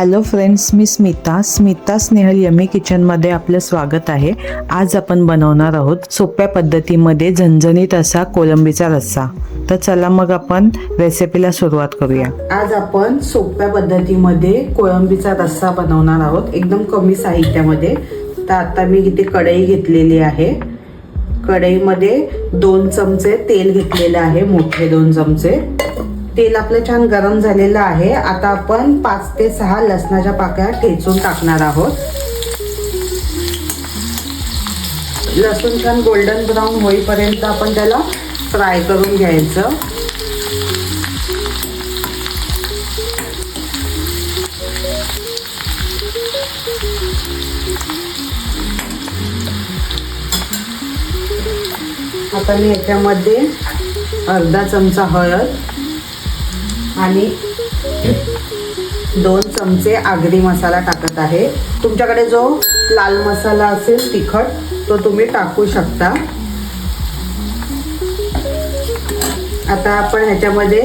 Hello friends मी Smita. Smita Snehal yummy किचनमध्ये आपलं स्वागत आहे. आज आपण बनवणार आहोत सोप्या पद्धतीमध्ये झणझणीत असा कोलंबीचा रस्सा. तर चला मग आपण रेसिपीला सुरुवात करूया. आज आपण सोप्या पद्धतीमध्ये कोळंबीचा रस्सा बनवणार आहोत एकदम कमी साहित्यामध्ये. तर आता मी इथे कढई घेतलेली आहे. कढईमध्ये दोन चमचे तेल घेतलेले आहे मोठे दोन चमचे. तेल आपलं छान गरम झालेलं आहे. आता आपण पाच ते सहा लसणाच्या पाकळ्या ठेचून टाकणार आहोत. लसूण छान गोल्डन ब्राऊन होईपर्यंत आपण त्याला फ्राय करून घ्यायचं. आता मी याच्यामध्ये अर्धा चमचा हळद आणि दोन चमचे आगरी मसाला टाकत आहे. तुमच्याकडे जो लाल मसाला असेल तिखट तो तुम्ही टाकू शकता. आता आपण ह्याच्यामध्ये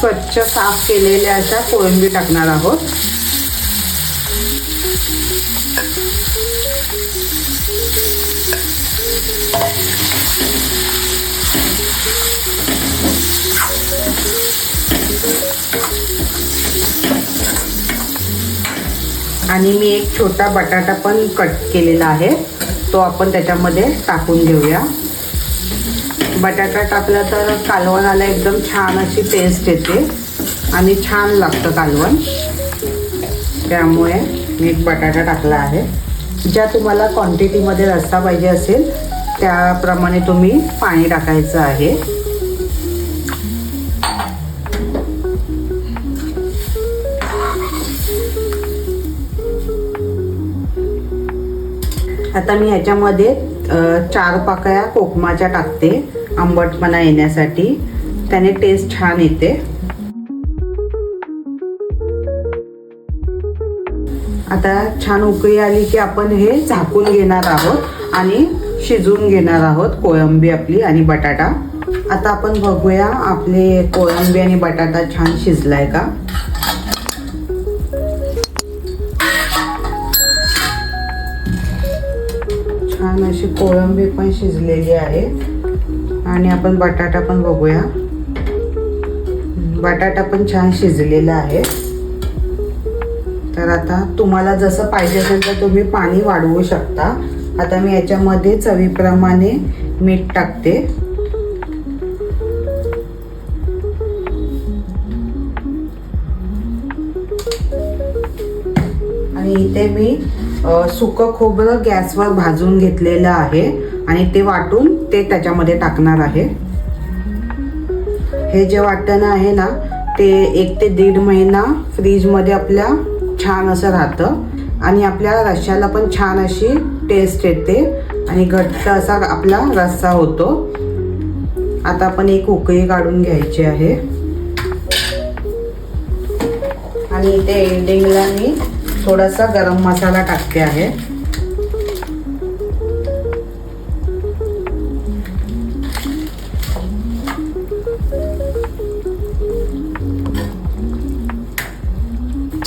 स्वच्छ साफ केलेल्या अशा कोळंबी टाकणार आहोत. आणि मी एक छोटा बटाटा पण कट केलेला आहे. तो आपण त्याच्यामध्ये टाकून घेऊया. बटाटा टाकला तर कालवणाला एकदम छान अशी टेस्ट येते. आणि छान लागतं कालवण. त्यामुळे मी एक बटाटा टाकला आहे. ज्या तुम्हाला क्वांटिटीमध्ये रस्सा पाहिजे असेल त्याप्रमाणे तुम्ही पाणी टाकायचं आहे. आता मी ह्याच्यामध्ये चार पाकळ्या कोकमाच्या टाकते आंबटपणा येण्यासाठी. त्याने टेस्ट छान येते. आता छान उकळी आली की आपण हे झाकून घेणार आहोत आणि शिजवून घेणार आहोत कोळंबी आपली आणि बटाटा. आता आपण बघूया आपले कोळंबी आणि बटाटा छान शिजलाय का? छान अशी कोळंबी पण शिजलेली आहे. आणि आपण बटाटा पण बघूया. बटाटा पण छान शिजलेला आहे. तर आता तुम्हाला जसं पाहिजे असेल तर तुम्ही पाणी वाढवू शकता. आता मी याच्यामध्ये चवीप्रमाणे मीठ टाकते. आणि इथे मी सुकं खोबरं गॅसवर भाजून घेतलेलं आहे आणि ते वाटून ते त्याच्यामध्ये टाकणार आहे. हे जे वाटणं आहे ना ते एक ते दीड महिना फ्रीजमध्ये आपल्या छान असं राहतं आणि आपल्या रश्श्याला पण छान अशी टेस्ट येते आणि घट्ट असा आपला रस्सा होतो. आता आपण एक उकळी काढून घ्यायची आहे. आणि ते एंडिंगला मी थोडासा गरम मसाला टाकते आहे.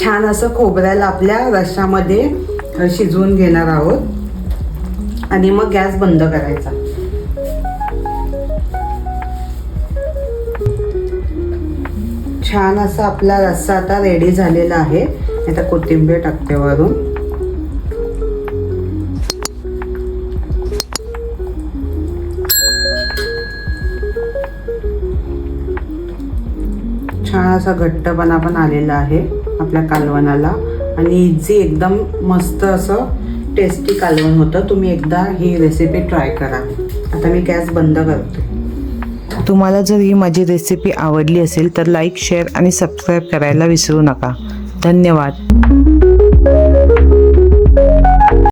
छान असं खोबऱ्याला आपल्या रश्यामध्ये शिजवून घेणार आहोत. आणि मग गॅस बंद करायचा. छान असा आपला रस्सा आता रेडी झालेला आहे. आता कोथिंबीर टाकते वरून. छान असा घट्टपणा पण आलेला आहे आपल्या कालवणाला. आणि इझी एकदम मस्त असं टेस्टी कालवण होतं. तुम्ही एकदा ही रेसिपी ट्राय करा. आता मी गॅस बंद करते. तुम्हाला जर ही माझी रेसिपी आवडली असेल तर लाईक शेअर आणि सबस्क्राईब करायला विसरू नका. धन्यवाद.